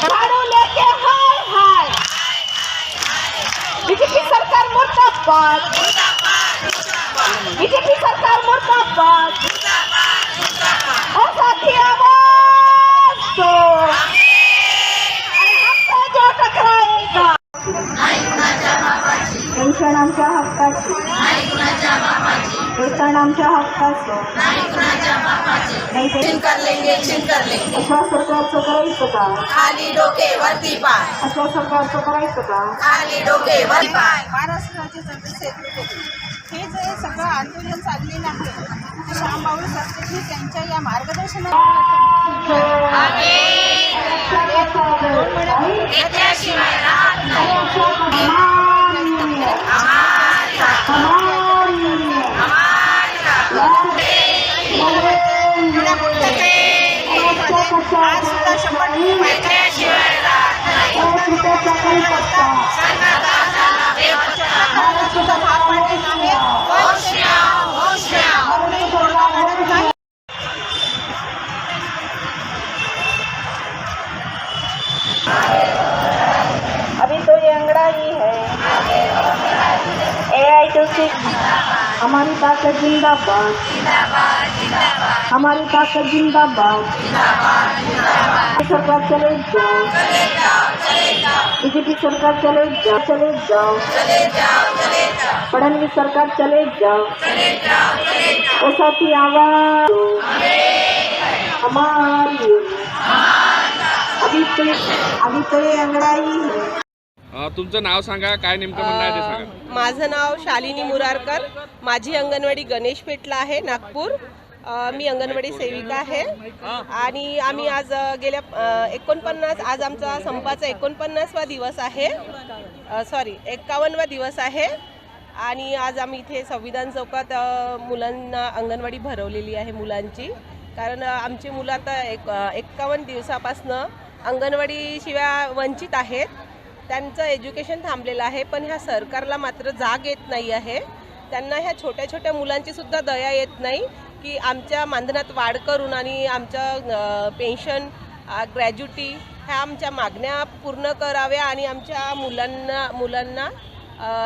हाय हाय. BJP सरकार मोठा पण आमच्या हक्काची. पेन्शन आमच्या हक्काचं. लेंगे छिन कर लेंगे अशा सरकारचं करायचं का? खाली डोके वरती पाय. अशा सरकारचं करायचं का? खाली डोके वरती पाय. महाराष्ट्र राज्य हे जे सगळं आंदोलन चाललेलं आहे श्यामबाबू सरस्वती त्यांच्या या याच्याशिवाय टू सिक्स हमारी ताकत जिंदाबाद। हमारी ताकत जिंदाबाद। सरकार चले जाओ। बीजेपी सरकार चले जाओ। चले जाओ। फडणवीस सरकार चले जाओ। वो साथी आवाज़ हमारी अभी तो अभी तो ये अंगड़ाई है। अ, तुमचं नाव सांगा काय नेमकं म्हणणं आहे ते सांगा. माझं नाव शालिनी मुरारकर. माझी अंगणवाडी गणेश पेठला आहे नागपूर. अ, मी अंगणवाडी सेविका आहे. आणि आम्ही आज अ, गेल्या अ, एकोणपन्नास आज आमचा संपाचा एकोणपन्नासवा दिवस आहे. सॉरी एक्कावन्नवा दिवस आहे. आणि आज आम्ही इथे संविधान चौकात अ, मुलांना अंगणवाडी भरवलेली आहे मुलांची. कारण अ, आमची मुलं आता एक एक्कावन्न दिवसापासनं अंगणवाडीशिवाय वंचित आहेत. त्यांचं एज्युकेशन थांबलेलं आहे पण ह्या सरकारला मात्र जाग येत नाही आहे. त्यांना ह्या छोट्या छोट्या मुलांची सुद्धा दया येत नाही की आमच्या मानधनात वाढ करून आणि आमच्या पेन्शन ग्रॅज्युटी ह्या आमच्या मागण्या पूर्ण कराव्या आणि आमच्या मुलांना मुलांना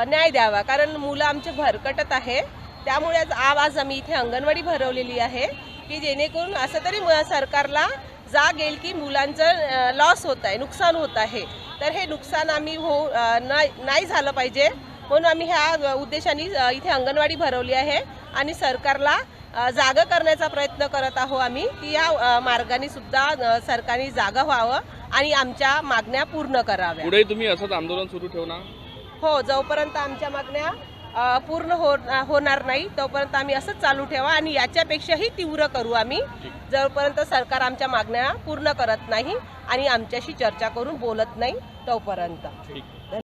न्याय द्यावा. कारण मुलं आमचे भरकटत आहे. त्यामुळे आज आम्ही इथे अंगणवाडी भरवलेली आहे की जेणेकरून असं तरी सरकारला जाग येईल की मुलांचं लॉस होत आहे नुकसान होत आहे. तर हे नुकसान आम्ही हो नाही झालं पाहिजे. म्हणून आम्ही ह्या उद्देशाने इथे अंगणवाडी भरवली आहे आणि सरकारला जागं करण्याचा प्रयत्न करत आहोत आम्ही की या मार्गाने सुद्धा सरकारने जागा व्हावं आणि आमच्या मागण्या पूर्ण कराव्या. पुढे तुम्ही असंच आंदोलन सुरू ठेवणार? हो जोपर्यंत आमच्या मागण्या पूर्ण हो होणार नाही. तोपर्यंत आम्ही असंच चालू ठेवा आणि याच्यापेक्षाही तीव्र करू आम्ही. जोपर्यंत सरकार आमच्या मागण्या पूर्ण करत नाही आणि आमच्याशी चर्चा करून बोलत नाही तोपर्यंत. ठीक